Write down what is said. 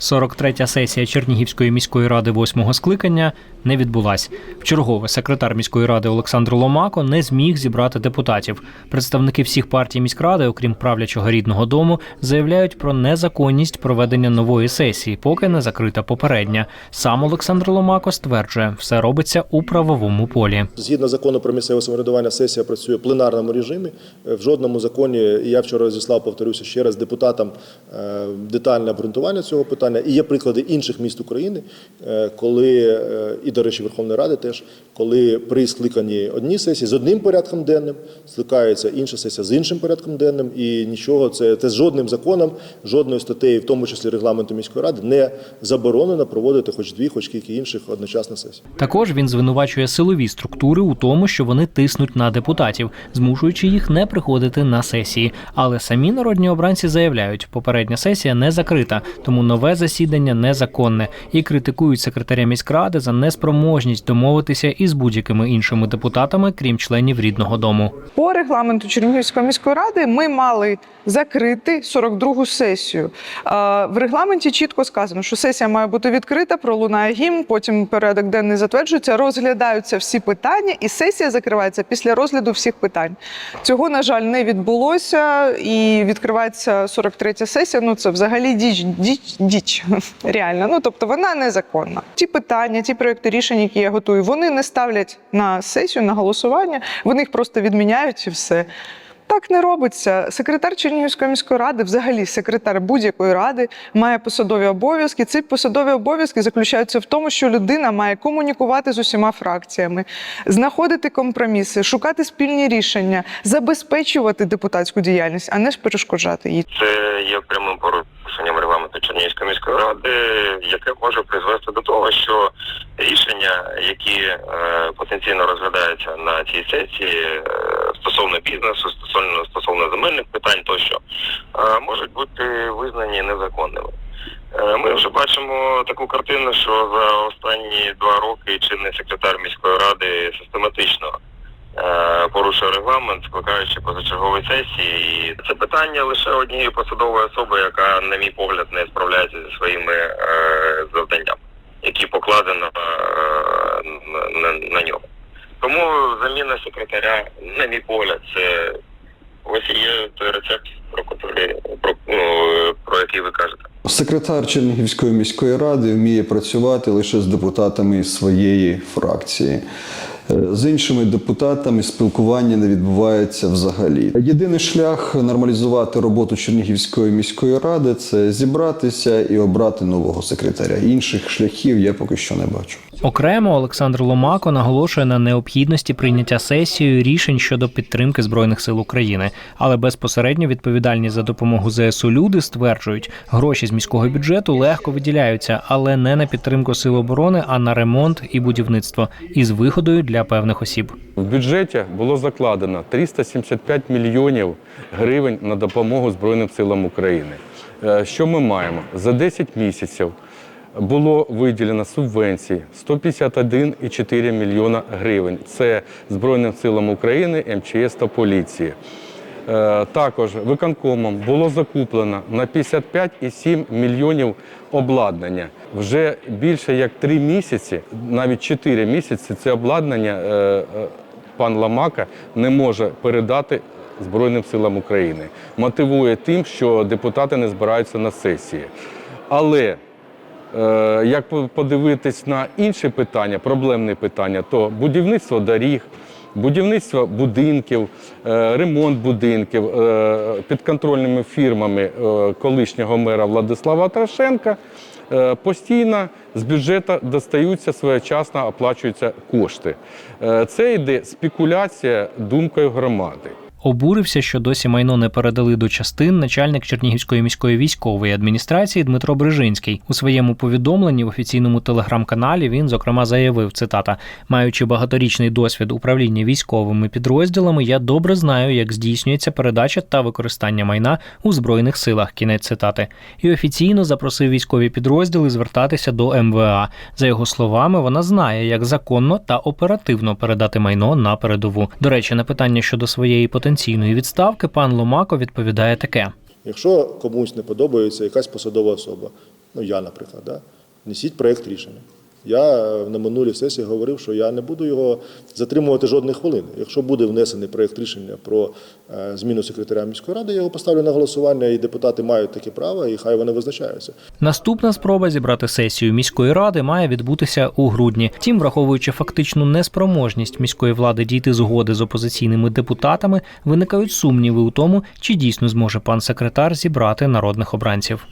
43-я сесія Чернігівської міської ради восьмого скликання не відбулась. Вчергове секретар міської ради Олександр Ломако не зміг зібрати депутатів. Представники всіх партій міськради, окрім правлячого рідного дому, заявляють про незаконність проведення нової сесії, поки не закрита попередня. Сам Олександр Ломако стверджує, все робиться у правовому полі. Згідно закону про місцеве самоврядування, сесія працює в пленарному режимі. Е, В жодному законі, я вчора розіслав, повторюся ще раз, депутатам е, детальне обґрунтування цього питання. І є приклади інших міст України, е, коли, е, і, до речі, Верховної Ради теж, коли при скликанні одні сесії з одним порядком денним, скликається інша сесія з іншим порядком денним, і нічого, це, це з жодним законом, жодною статтею, в тому числі регламенту міської ради, не заборонено проводити хоч дві, хоч кілька інших одночасних сесій. Також він звинувачує силові структури у тому, що вони тиснуть на депутатів, змушуючи їх не приходити на сесії. Але самі народні обранці заявляють, попередня сесія не закрита, тому нове засідання незаконне і критикують секретаря міськради за неспроможність домовитися із будь-якими іншими депутатами, крім членів рідного дому. По регламенту Чернігівської міської ради ми мали закрити 42-гу сесію. Е, В регламенті чітко сказано, що сесія має бути відкрита, пролунає гімн, потім порядок денний затверджується, розглядаються всі питання, і сесія закривається після розгляду всіх питань. Цього, на жаль, не відбулося, і відкривається 43-я сесія. Ну це взагалі діч, діч, діч реально. Ну тобто вона незаконна. Ті питання, ті проекти рішень, які я готую, вони не ставлять на сесію, на голосування, вони їх просто відміняють і все. Так не робиться. Секретар Чернігівської міської ради, взагалі секретар будь-якої ради, має посадові обов'язки. Ці посадові обов'язки заключаються в тому, що людина має комунікувати з усіма фракціями, знаходити компроміси, шукати спільні рішення, забезпечувати депутатську діяльність, а не ж перешкоджати їй. Це є прямим порушенням міської ради, яке може призвести до того, що рішення, які е, потенційно розглядаються на цій сесії е, стосовно бізнесу, стосовно стосовно земельних питань, тощо е, можуть бути визнані незаконними. Е, Ми вже бачимо таку картину, що за останні два роки чинний секретар міської ради систематично е, порушує регламент, скликаючи позачергові сесії. І це питання лише однієї посадової особи, яка, на мій погляд, не справляється зі своїми е, завданнями, які покладено е, на, на, нього. Тому заміна секретаря, на мій погляд, це ось є той рецепт, про котрий про, ну, про який ви кажете. Секретар Чернігівської міської ради вміє працювати лише з депутатами своєї фракції. Е, З іншими депутатами спілкування не відбувається взагалі. Єдиний шлях нормалізувати роботу Чернігівської міської ради це зібратися і обрати нового секретаря. Інших шляхів я поки що не бачу. Окремо Олександр Ломако наголошує на необхідності прийняття сесією рішень щодо підтримки збройних сил України, але безпосередньо відповідальні за допомогу ЗСУ люди стверджують, гроші з міського бюджету легко виділяються, але не на підтримку сил оборони, а на ремонт і будівництво із вигодою для певних осіб. В бюджеті було закладено 375 мільйонів гривень на допомогу Збройним силам України. Е, Що ми маємо? За 10 місяців було виділено субвенцій 151,4 мільйона гривень. Це Збройним силам України, МЧС та поліції. Е, Також виконкомом було закуплено на 55,7 мільйонів обладнання. Вже більше як 3 місяці, навіть 4 місяці, це обладнання е, е, пан Ламака не може передати Збройним силам України. Мотивує тим, що депутати не збираються на сесії. Але Як по- подивитись на інші питання, проблемні питання, то будівництво доріг, будівництво будинків, е, ремонт будинків під підконтрольними фірмами е, колишнього мера Владислава Трошенка е, постійно з бюджету достаються своєчасно оплачуються кошти. Е, Це йде спекуляція думкою громади. Обурився, що досі майно не передали до частин начальник Чернігівської міської військової адміністрації Дмитро Брижинський. У своєму повідомленні в офіційному телеграм-каналі він зокрема заявив: цитата: маючи багаторічний досвід управління військовими підрозділами, я добре знаю, як здійснюється передача та використання майна у збройних силах. Кінець цитати. І офіційно запросив військові підрозділи звертатися до МВА. За його словами, вона знає, як законно та оперативно передати майно на передову. До речі, на питання щодо своєї потенційної відставки пан Ломако відповідає таке. Якщо комусь не подобається якась посадова особа, ну я, наприклад, да, несіть проєкт рішення. Я е, на минулій сесії говорив, що я не буду його затримувати жодної хвилини. Якщо буде внесений проєкт рішення про е, зміну секретаря міської ради, я його поставлю на голосування, і депутати мають таке право, і хай вони визначаються. Наступна спроба зібрати сесію міської ради має відбутися у грудні. Втім, враховуючи фактичну неспроможність міської влади дійти згоди з опозиційними депутатами, виникають сумніви у тому, чи дійсно зможе пан секретар зібрати народних обранців.